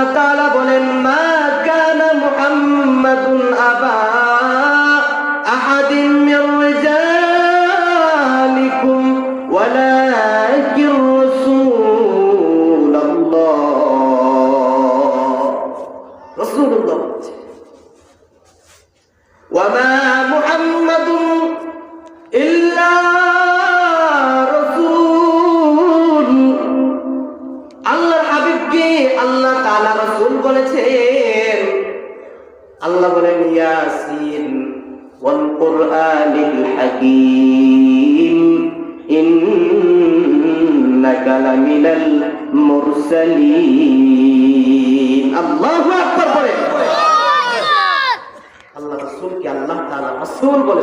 আল্লাহ রাসূলকে আল্লাহ তাআলা রাসূল বলে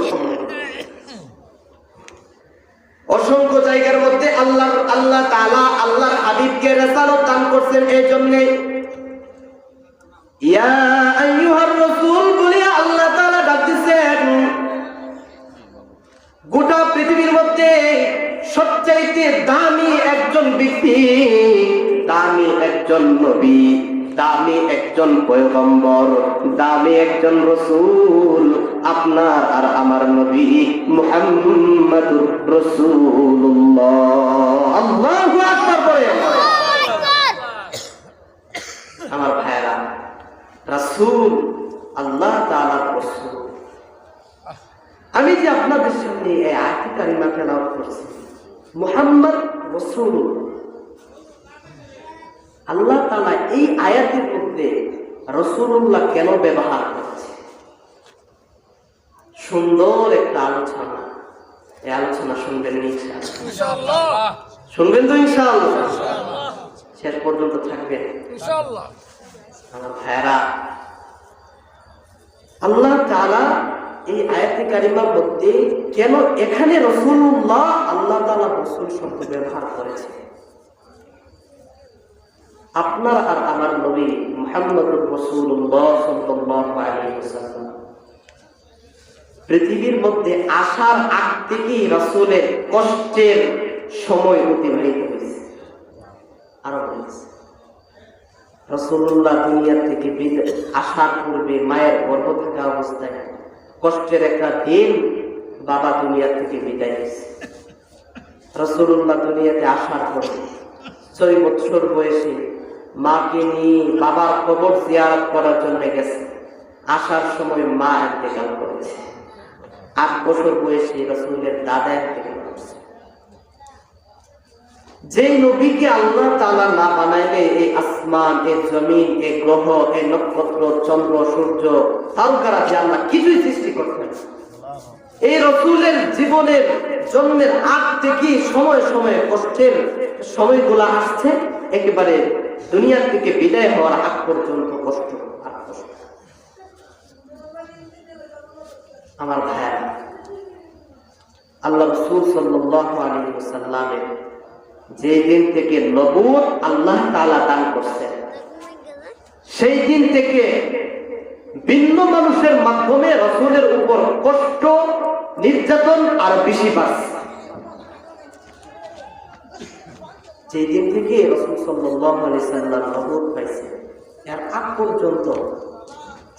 অসংখ্য জায়গার মধ্যে আল্লাহ আল্লাহ তাআলা, আল্লাহর হাবিবকে রিসালাত দান করছেন এই জন্য। গোটা পৃথিবীর মধ্যে সবচাইতে দামি একজন ব্যক্তি, দামি একজন নবী, দামি একজন পয়গম্বর, দামি একজন রসুল, আপনার আর আমার নবী আকবার বলে আমার ভাইরা রাসূল আল্লাহ তাআলার রাসূল। আমি যে আপনাদের সামনে এই আয়াতি কারিমা তেলাওয়াত করছি মুহাম্মদ রসুল আল্লাহ তালা এই আয়াতের মধ্যে রাসূলুল্লাহ কেন ব্যবহার করছে? সুন্দর একটা আলোচনা। এই আলোচনা শুনবেন শুনবেন তো ইনশাআল্লাহ? শেষ পর্যন্ত থাকবেন। আমার ভাইরা আল্লাহ তাআলা এই আয়াতে কারিমার মধ্যে কেন এখানে রসুল্লাহ আল্লাহ তাআলা রসুল শব্দ ব্যবহার করেছে? আপনার আর আমার নবী আলাইহি ওয়াসাল্লাম। পৃথিবীর মধ্যে আসার আগ থেকেই রসুলের কষ্টের সময় অতিবাহিত হয়েছে। আরও বলেছে রসুল্লাহ দুনিয়া থেকে আসার পূর্বে মায়ের গর্ভ থাকা। অবস্থায় কষ্টের একটা দিন বাবা দুনিয়া থেকে বিদায় নিয়েছে। রসুল্লাহ দুনিয়াতে আসার পরে ছয় বছর বয়সে মাকে নিয়ে বাবার কবর জিয়ারত করার জন্য গেছে। আসার সময় মা ইন্তেকাল করেছে। আট বছর বয়সে রসুলের দাদা করেছে যে নবীকে আল্লাহ তালা না বানাইলে এই আসমান, এ জমিন, এ গ্রহ এই নক্ষত্র, চন্দ্র, সূর্য তারকারা যে আল্লাহ কিছুই সৃষ্টি করতেন এই রসুলের জীবনের জন্মের আগ থেকে সময় সময় কষ্টের সময়গুলা আসছে, একেবারে দুনিয়া থেকে বিদায় হওয়ার আগ পর্যন্ত কষ্ট আমার ভাইয়া আল্লাহ রসুল সাল্লাল্লাহু আলাইহি ওয়াসাল্লামের যে দিন থেকে নবুয়ত আল্লাহ তালা দান করছেন সেই দিন থেকে ভিন্ন মানুষের মাধ্যমে রসুলের উপর কষ্ট, নির্যাতন আর বেশি বাড়ছে। যে দিন থেকে রসুল সাল্লাম নবুয়ত পাইছে এর আগ পর্যন্ত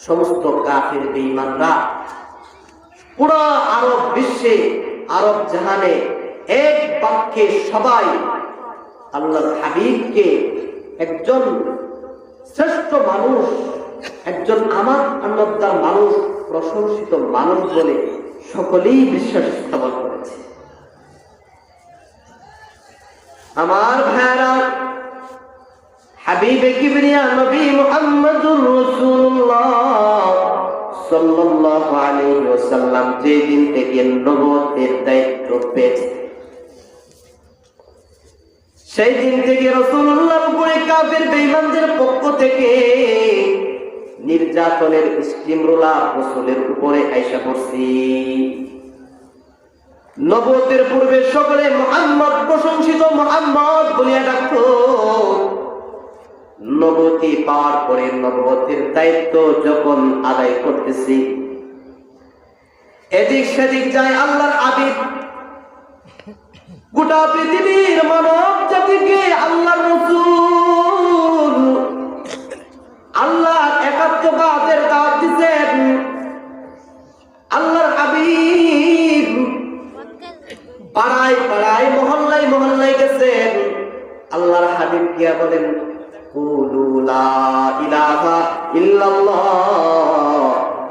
সমস্ত কাফের বেঈমানরা পুরো আরব বিশ্বে, আরব জাহানে এক বাক্যে সবাই আল্লাহর হাবিবকে একজন শ্রেষ্ঠ মানুষ, একজন আমার আন্নদার মানুষ, প্রশংসিত মানুষ বলে সকলেই বিশ্বাস স্থাপন করেছে। আমার ভাইরা হাবিবে কিবরিয়া নবী রাসূলুল্লাহ সাল্লাল্লাহু আলাইহি ওয়াসাল্লাম যেদিন থেকে নবুয়তের দায়িত্ব পেয়েছে সেই দিন থেকে রাসূলুল্লাহর উপরে কাফের বেঈমানদের পক্ষ থেকে নির্যাতনের স্টিম রাসূলের উপরে আইসা করছি নবতের পূর্বে সকলে মোহাম্মদ প্রশংসিত মোহাম্মদ বলিয়া ডাকতো। নবতী পাওয়ার পরে নবতের দায়িত্ব যখন আদায় করতেছি, এদিক সেদিক যায় আল্লাহর আবিদ গোটা পৃথিবীর মানব জাতিকে আল্লাহ আল্লাহ একাত্মবাদের দাব দিচ্ছেন। আল্লাহর হাবিব পাড়ায় পাড়ায়, মহল্লায় মহল্লায় গেছেন। আল্লাহর হাবিব গিয়া বলেন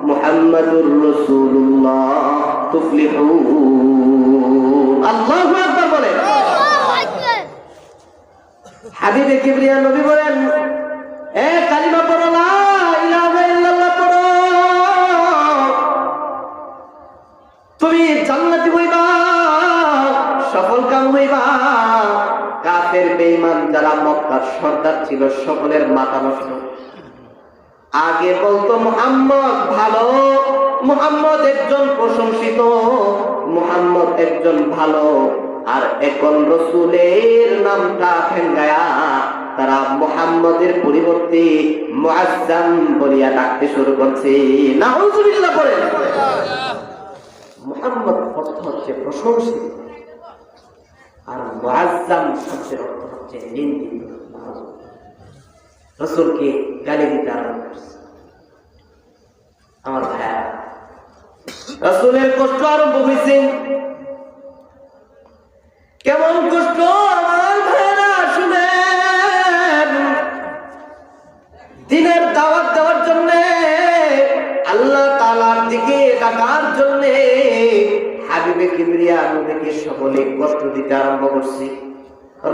মোহাম্মদুর রসুল্লাহ ইলাহা ইল্লাল্লাহ আল্লাহু আকবার বলেন হাবিবে কিবরিয়া নবী বলেন এ কালিমা পড়ো ইল্লাল্লাহ পড়ো। তুমি জান্নাতি হইবা সফল কাম হইবা। কাফের বেঈমান যারা মক্কার সর্দার ছিল সকলের মাথা নষ্ট। আগে বলতো মোহাম্মদ ভালো মোহাম্মদ একজন প্রশংসিত, মোহাম্মদ একজন ভালো। আর এখন রসুলের নামটা ফেঙ্গায়া তারা মোহাম্মদের পরিবর্তে মুআজ্জাম বলিয়া ডাকতে শুরু করছে। নাউজুবিল্লাহ পড়ে মোহাম্মদ অর্থ হচ্ছে প্রশংসিত। আর মুআজ্জাম শব্দের অর্থ হচ্ছে নিন্দিত। রসুলকে গালি দিতে আরম্ভ করছে। আমার ভাইয়া রসুলের কষ্ট আরম্ভ হয়েছে। কেমন কষ্ট? আমার ভাইয়েরা, শুনেন। দিনের দাওয়াত দেওয়ার জন্য, আল্লাহ তালার দিকে ডাকার জন্য হাবিবে কিবরিয়া নবীকে সকলে কষ্ট দিতে আরম্ভ করছে।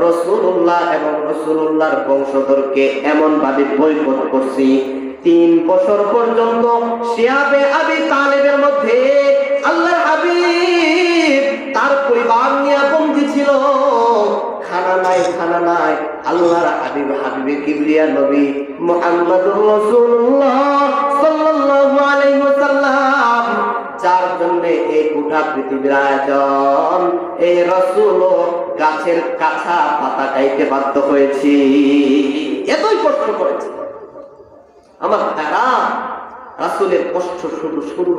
রসুল্লাহ এবং রসুল্লাহর বংশধরকে এমন ভাবে বৈকট করছি তিন বছর পর্যন্ত শিয়াবে আবি তালেবের মধ্যে আল্লাহ হাবিব তার পরিবার নিয়ে বন্দী ছিল। খানা নাই খানা নাই। আল্লাহর হাবিব, হাবিবে নবী সাল্লাল্লাহু আলাইহি ওয়াসাল্লাম, যার জন্য এই গোটা পৃথিবীর আয়োজন এই রসুল গাছের কাছা পাতা খাইতে বাধ্য হয়েছি। এতই কষ্ট করেছে। আমার তারা রাসুলের কষ্ট শুরু শুরু।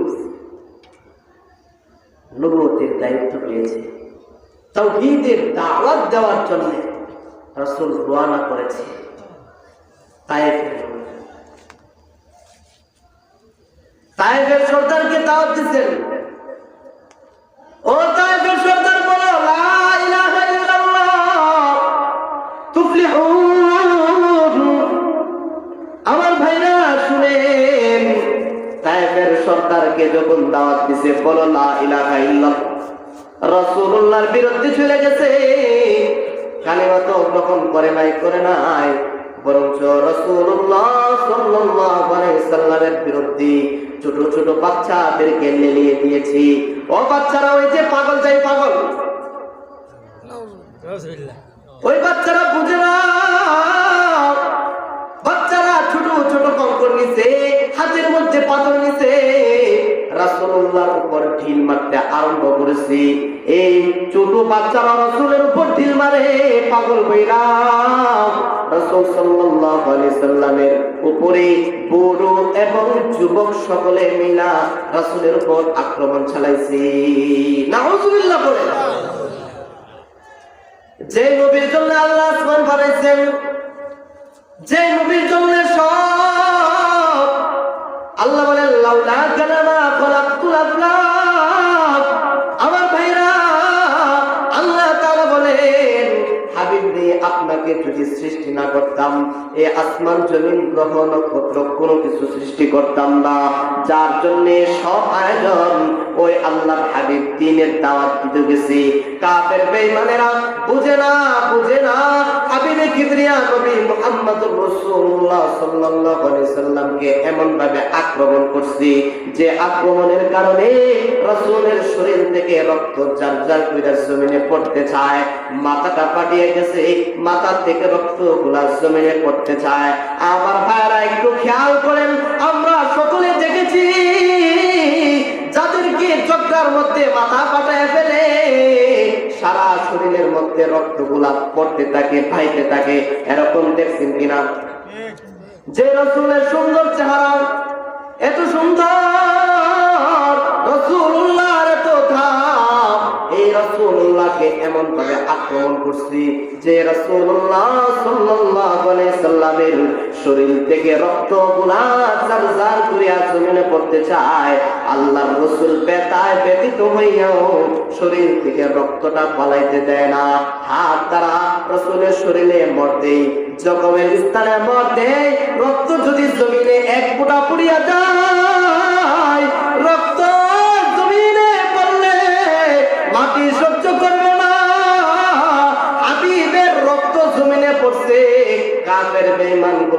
নবতের দায়িত্ব পেয়েছে। তাও তৌহিদের দাওয়াত দেওয়ার জন্য রাসুল রোয়ানা করেছে। তায়েফের তায়েফের সর্দারকে দাওয়াত দিচ্ছেন যখন দাওয়াত দিছে বলো লা ইলাহা ইল্লাল্লাহ। রাসূলুল্লাহর বিরুদ্ধে চলে গেছে। কালিমা তো গ্রহণ করে নাই করে নাই। বরঞ্চ রাসূলুল্লাহ সাল্লাল্লাহু আলাইহি সাল্লামের বিরুদ্ধে ছোট ছোট বাচ্চাদেরকে লেলিয়ে দিয়েছি। ও বাচ্চারা ওই যে পাগল যাই পাগল। ওই বাচ্চারা বুঝে না। বাচ্চারা ছোট ছোট কঙ্কর নিছে হাতের মধ্যে পাথর নিছে। রাসূলুল্লাহর উপর ঢিল মারতে আরম্ভ এই ছোট বাচ্চারা রাসূলের উপর ঢিল মারে, পাগল রাসূল সাল্লামের উপরে বুড়ো এবং যুবক সকলে মিলা উপর আক্রমণ চালাইছে। নাউজুবিল্লাহ বলে যে নবীর জন্য আল্লাহ আসমান বানাইছেন, যে নবীর জন্য সব রে আপনাকে যদি সৃষ্টি না করতাম এই আসমান জমিন, গ্রহ, নক্ষত্র কোনো কিছু সৃষ্টি করতাম না। যার জন্যে সব আয়োজন ওই আল্লাহ হাবিব দিনের দাওয়াত দিতে গেছি। কাফের বেঈমানেরা বুঝে না বুঝে না। নবী রাসূলুল্লাহ সাল্লাল্লাহু আলাইহি সাল্লামকে এমন ভাবে আক্রমণ করছি যে আক্রমণের কারণে রাসূলের শরীর থেকে রক্ত জমিনে পড়তে চায়, মাথাটা ফাটিয়ে গেছে, মাথা থেকে রক্তগুলা জমিনে পড়তে চায়। আমার ভাইরা একটু খেয়াল করেন, আমরা সকলে দেখেছি, যাদেরকে চক্রার মধ্যে মাথা পাঠায় ফেলে সারা শরীরের মধ্যে রক্ত গোলাপ পড়তে থাকে, ভাইতে থাকে, এরকম দেখছেন কিনা? যে রসুলের সুন্দর চেহারা, এত সুন্দর এমন ভাবে আক্রমণ করছি যে সাল্লামের শরীর থেকে রক্ত জমিনে পড়তে চায়। আল্লাহর রাসূল বেতায় ব্যতীত হইয়াও শরীর থেকে রক্তটা পালাইতে দেয় না। হাত দ্বারা রাসূলের শরীরে মরতে জখমের স্থানে মরতে রক্ত যদি জমিনে এক ফোঁটা পড়িয়া যায়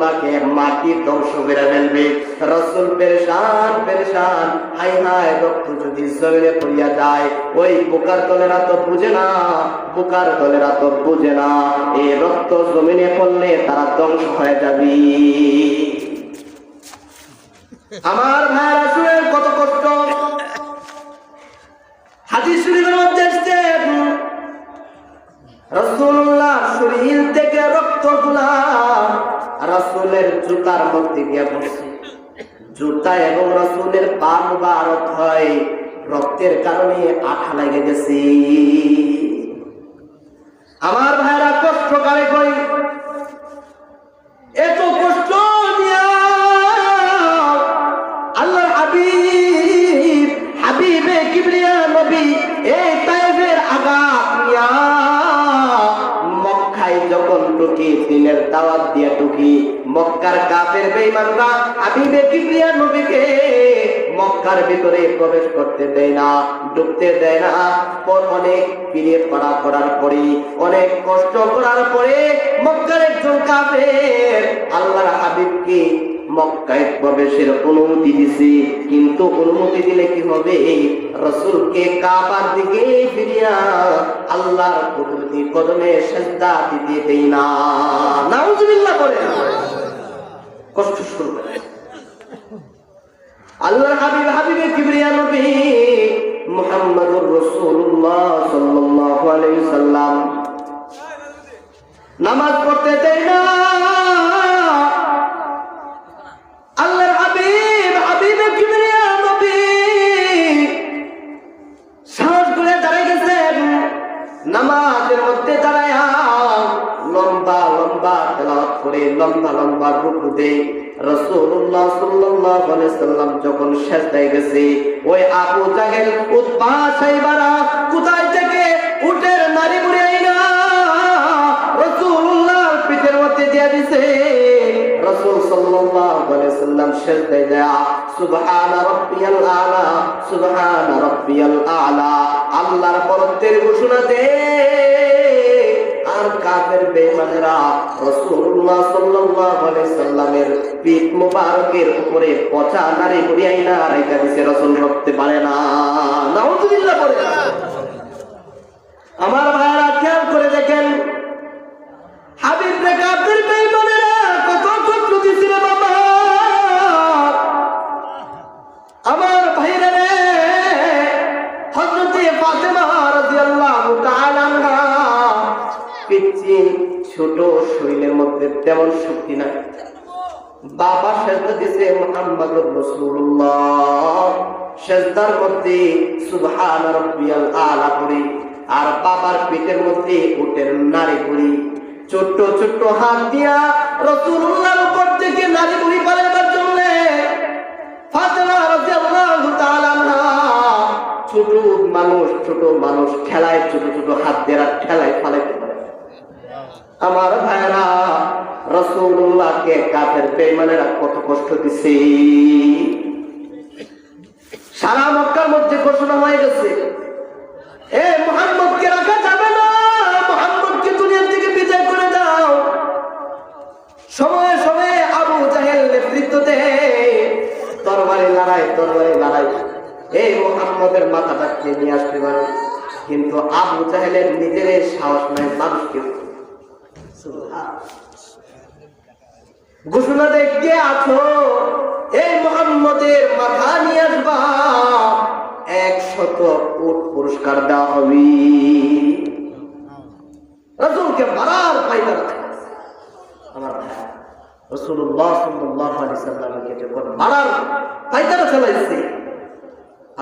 বেঈমান গুলাকে মাটি ধ্বংস করে ফেলবে। রসুল পেরেশান পেরেশান হাই হাই রক্ত যদি জমিনে পড়িয়া যায়, ওই বোকার দলেরা তো বুঝে না, বোকার দলেরা তো বুঝে না। এই রক্ত জমিনে পড়লে তারা ধ্বংস হয়ে যাবে। আমার ভাইরা শুনেন কত কষ্ট। হাদিস শরীফের মধ্যে এসছে রাসূলুল্লাহ শরীর থেকে রক্তগুলা রসুলের জুতার মধ্যে গিয়ে বসে। জুতা এবং রসুলের পান মুবারক হয়। রক্তের কারণে আঠা লেগে গেছে। আমার ভাইরা কষ্ট কারে কই? এত কষ্ট ঢুকি দিনের দাওয়াত দিয়া ঢুকি। মক্কার কাফের বেঈমানরা হাবিবে কিবরিয়া নবীকে মক্কার ভিতরে প্রবেশ করতে দেয় না, ঢুকতে দেয় না। পর অনেক পিড়ে পড়া করার পরে, অনেক কষ্ট করার পরে মক্কার একজন কাফের আল্লাহর হাবিবকে অনুমতি দিছে। কিন্তু অনুমতি দিলে কি হবে? রসুলকে কাবার দিকে ফিরিয়া আল্লাহর কদমে দিতে দেই না। বলে। কষ্ট শুরু করে। হাবিব, হাবিবে কিবরিয়া নবী মুহাম্মদুর রাসূলুল্লাহ সাল্লাল্লাহু আলাইহি সাল্লাম নামাজ পড়তে দেয় না। আল্লাহর হাবিব, হাবিবে কিবরিয়া নবী। সাহস করে দাঁড়াই গেছেন। নামাজের মধ্যে দাঁড়ায়া লম্বা লম্বা তেলাওয়াত করে, লম্বা লম্বা রুকু দেয় রাসূলুল্লাহ সাল্লাল্লাহু আলাইহি সাল্লাম যখন সেজদায় গেছে, ওই আবু জাহেল উতবা সাইবারা কোথায় থেকে উটের নারী মুড়ি আইনা? রাসূলুল্লাহর পিঠের মধ্যে দিয়ে দিছে। রাসূল সাল্লাল্লাহু আলাইহি সাল্লাম সুবহান রাব্বিয়াল আলা, সুবহান রাব্বিয়াল আলা। আল্লাহর বরত্বের ঘোষণা আর কাফের রাসূলুল্লাহ সাল্লাল্লাহু আলাইহি সাল্লামের পিঠ উপরে পচা নারী বুড়িয়াই না রাইখা দিছে, রাসূল পারে না। নাউজুবিল্লাহ আমার ভাইরা খেয়াল করে দেখেন হাবিব রে কাফের মধ্যে তেমন শক্তি নাই। বাবা সেজদা দিছে মুহাম্মদুর রাসূলুল্লাহ। সেজদার মধ্যে সুবহান রাব্বিয়াল আলা পড়ি, আর বাবার পেটের মধ্যে উটের নারী পড়ি। ছোট্ট ছোট্ট হাত দিয়া রাসূলুল্লাহর উপর থেকে নারী পড়ি পালাইবার জন্য। রাদিয়াল্লাহু তাআলা ছোট মানুষ ছোট মানুষ খেলায় ছোট ছোট হাত দিয়ে ঠেলায় ফালাইতে পারে। আমার ভাইরা রসুল্লাহকে কাফের বেমানেরা কত কষ্ট দিছে। সারা মক্কার মধ্যে ঘোষণা হয়ে গেছে। এ মোহাম্মদকে রাখা যাবে না, মোহাম্মদকে দুনিয়া থেকে বিদায় করে দাও। সময়ে সময়ে আবু জাহেল নেতৃত্ব দেয় তরবারি লড়াই তরবারি লড়াই। এই মোহাম্মদের মাথাটা খেয়ে নিয়ে আসতে পারে? কিন্তু আবু জাহেলের নিজের সাহস নাই, মানুষকে। ঘোষণা দেখতে আছো, এই মোহাম্মদের মাথা নিয়ে আসবা। একশত কোট পুরস্কার দেওয়া হবে। রসুলকে মারার পাইবার আমার যখন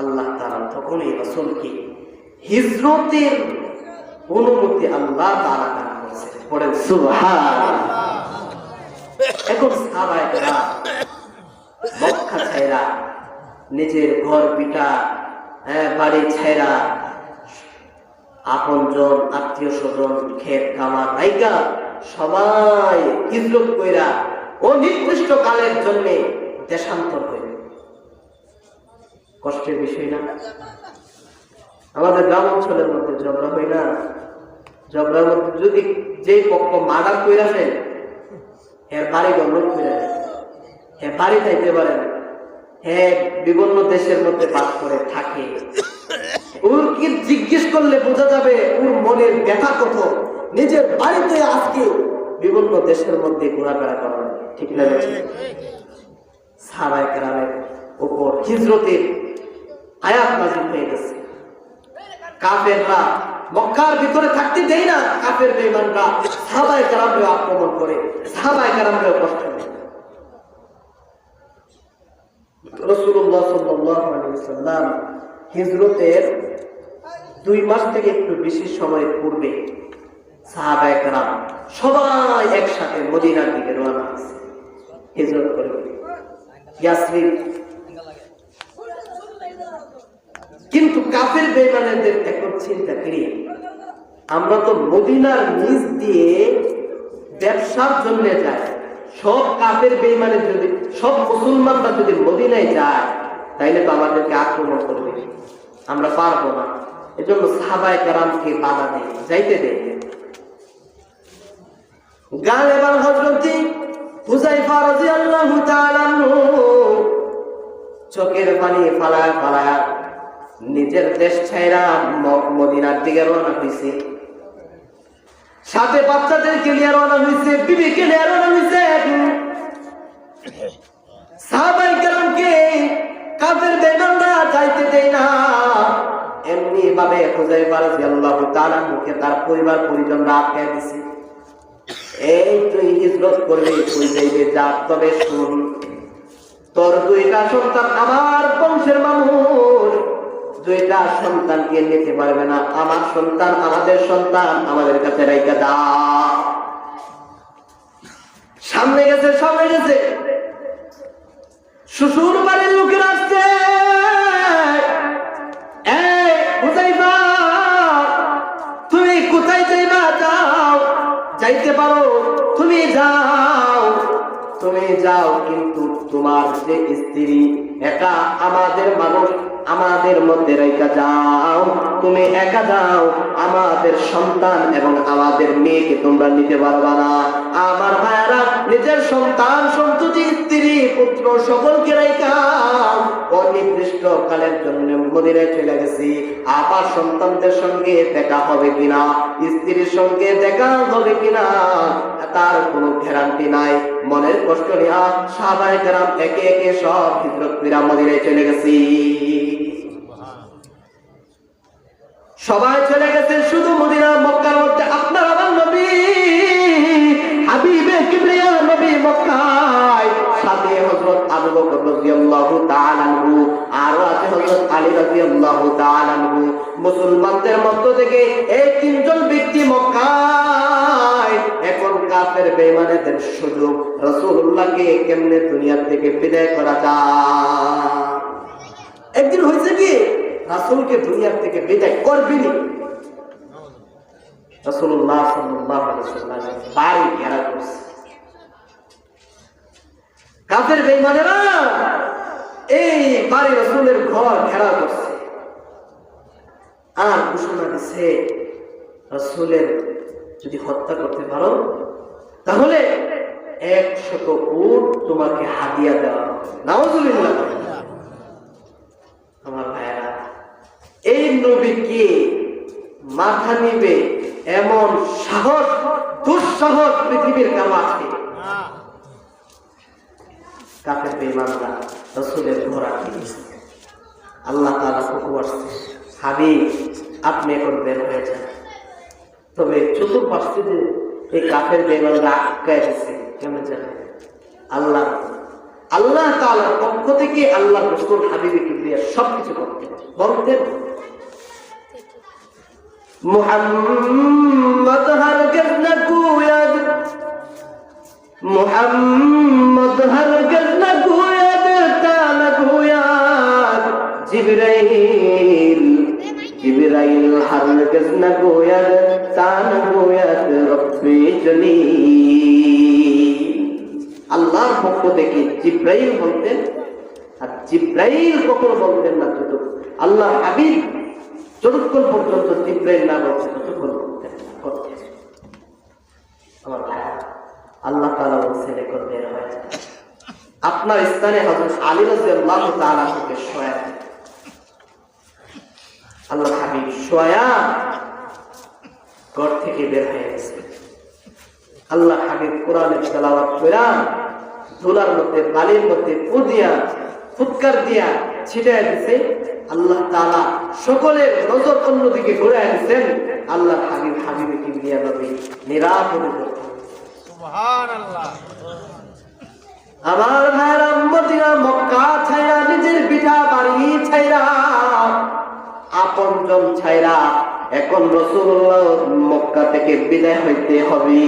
আল্লাহ তাআলা তখনই রসুলকে হিজরতের অনুমতি আল্লাহ সুবহান ছাইরা নিজের ঘর পিটা বাড়ি ছাইরা আত্মীয় স্বজন ক্ষেত কামার সবাই কইরা অনির্দিষ্ট কালের জন্য দেশান্তর হইল কষ্টের বিষয় না আমাদের গ্রাম অঞ্চলের মধ্যে ঝগড়া হয় না। ঝগড়ার মধ্যে যদি যে পক্ষ মার্ডার কইরা ফেল এর বাড়ি গণ্ডক করে হ্যাঁ বাড়ি যাইতে পারে না। বিভিন্ন দেশের মধ্যে বাস করে থাকে। ওর কি জিজ্ঞেস করলে বোঝা যাবে? ওর মনের ব্যথা কত? নিজের বাড়িতে আজকে বিভিন্ন দেশের মধ্যে ঘোরাফেরা করা ঠিক না সাহাবায়ে কেরামের উপর হিজরতের আয়াত নাজিল হয়ে গেছে। কাফেররা মক্কার ভিতরে থাকতে দেয় না কাফের বেঈমানরা। সাহাবায়ে কেরামকে আক্রমণ করে। সাহাবায়ে কেরামকে কষ্ট রাসূলুল্লাহ সাল্লাল্লাহু আলাইহি হিজরতের দুই মাস থেকে একটু বেশি সময় পূর্বে সাহাবায়ে কেরাম সবাই একসাথে মদিনার দিকে রওনা হয়েছে। হিজরত করে ইয়াসরিব কিন্তু কাফের বেমানেদের এখন চিন্তা করি, আমরা তো মদিনার নিচ দিয়ে ব্যবসার জন্য যাই, সব কাফের বেমানে যদি, সব মুসলমানরা যদি মদিনায় যায়, তাইলে তো আমাদেরকে আক্রমণ করবে। আমরা পারব না। এজন্য সাহাবায় কারামকে বাধা দেয় যাইতে দেয় গান এবার হজরতি হুজাইফা তাআলা আনহু, চোখের পানি ফালায় ফালায় নিজের দেশ ছাইরা মদিনার দিকে রওনা হয়েছে সাথে বাচ্চাদেরকে নিয়ে রওনা হয়েছে বিবিকে নিয়ে রওনা হয়েছে সাহাবাই যাইতে দেয় না। এমনি ভাবে খুঁজে পারে আল্লাহ তাআলা মুখে তার পরিবার পরিজনরা আটকে দিছে। এই তুই হিজরত করবি, তুই যাইবে যা, তবে শুন, তোর দুইটা সন্তান আমার বংশের মানুষ। দুইটা সন্তানকে নিতে পারবে না। আমার সন্তান, আমাদের সন্তান, আমাদের কাছে রেখে দাও। সামনে গেছে সামনে গেছে। শ্বশুর বাড়ির লোকের আসছে। তুমি কোথায় যাইবা? যাও। যাইতে পারো, তুমি যাও। তুমি যাও, কিন্তু তোমার যে স্ত্রী একা আমাদের মানুষ আমাদের মধ্যে রেখা যাও। তুমি একা যাও। আমাদের সন্তান এবং আমাদের মেয়েকে তোমরা নিতে পারবা না। আমার ভাইয়ারা, নিজের সন্তান, সন্ততি, স্ত্রী, পুত্র সকলকে রেখা অনির্দিষ্ট কালের জন্য মদিনায় চলে গেছি। আবার সন্তানদের সঙ্গে দেখা হবে কিনা? স্ত্রীর সঙ্গে দেখা হবে কিনা? তার কোনো গ্যারান্টি নাই। মনের কষ্ট নিয়া সাহাবায়ে কেরাম একে একে সব হিজরত মদিনায় চলে গেছি। সবাই চলে গেছে শুধু মদিনা, মক্কার মধ্যে। আপনার আমার নবী, হাবিবে কিবরিয়া নবী মক্কায়। সাথে হযরত আবু বকর রাদিয়াল্লাহু তাআলা আনহু, আর আছে হযরত আলী রাদিয়াল্লাহু তাআলা আনহু। মুসলমানদের মধ্য থেকে এই তিনজন ব্যক্তি মক্কায়। এখন কাফের বেঈমানদের সুযোগ রাসূলুল্লাহকে কেমনে দুনিয়া থেকে বিদায় করা যায়? একদিন হয়েছে কি? রাসূলকে দুনিয়ার থেকে বিদায় করছে। আর যদি হত্যা করতে পারো, তাহলে একশত উট তোমাকে হাদিয়া দেওয়া হবে। নাউজুবিল্লাহ আমার ভাইয়েরা এই নবীকে মাথা নিবে এমন সাহস, দুঃসাহস পৃথিবীর কারও আছে? বেঈমানরা রাসূলের কিনেছে। আল্লাহ হুকুম আসছে। হাবিব, আপনি এখন বের হয়ে যান। তবে চতুর্পাশে যে এই কাফের দিছে। কেমন জানে? আল্লাহ আল্লাহ তাআলার পক্ষ থেকে আল্লাহ রসুল হাবিবে কিবরিয়া সবকিছু করতে বলতেন মোহাম্মদ হর না কুয়াদ মোহাম্মদ হর না কুয়াদ তালা কুয়াদ জিবরাইল জিবরাইল হর না কুয়াদ তালা কুয়াদ রব্বি জলি। আল্লাহর পক্ষ থেকে জিব্রাইল বলতেন, আর জিব্রাইল কখনো বলতেন না শুধু। আল্লাহ হাবিব যতক্ষণ পর্যন্ত জিব্রাইল না বলছে, ততক্ষণ। আমার আল্লাহ তাআলা বলছে রেকর্ড বের হয়ে। আপনার স্থানে হযরত আলী রাদিয়াল্লাহু তাআলা থেকে সয়া আল্লাহ হাবিব, সয়া ঘর থেকে বের হয়ে গেছে আল্লাহ হাবিব কোরআনের তেলাওয়াত কইরা ধুলার মধ্যে, বালির মধ্যে ফু দিয়া ফুৎকার দিয়া ছিটায় দিছে আল্লাহ তাআলা সকলের নজর অন্যদিকে ঘুরায় দিছেন আল্লাহ হাবিব হাবিবে কিবরিয়া নবী নিরাপদে আমার ভাইরা মদিনা মক্কা ছাইরা নিজের পিঠা বাড়ি ছাইরা আপন জন ছাইরা এখন রসুল্লাহ মক্কা থেকে বিদায় হইতে হবে।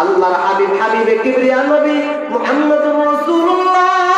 আল্লাহর হাবিব হাবিবে কিবরিয়া নবী মুহাম্মদুর রাসূলুল্লাহ।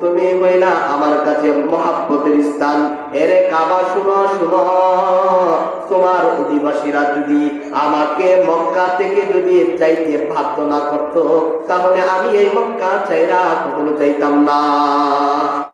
তুমি হইলা আমার কাছে মহাব্বতের স্থান। এরে কাবা, শুনো শুনো। তোমার অধিবাসীরা যদি আমাকে মক্কা থেকে যদি চাইতে বাধ্য না করতো, তাহলে আমি এই মক্কা চাইরা কখনো চাইতাম না।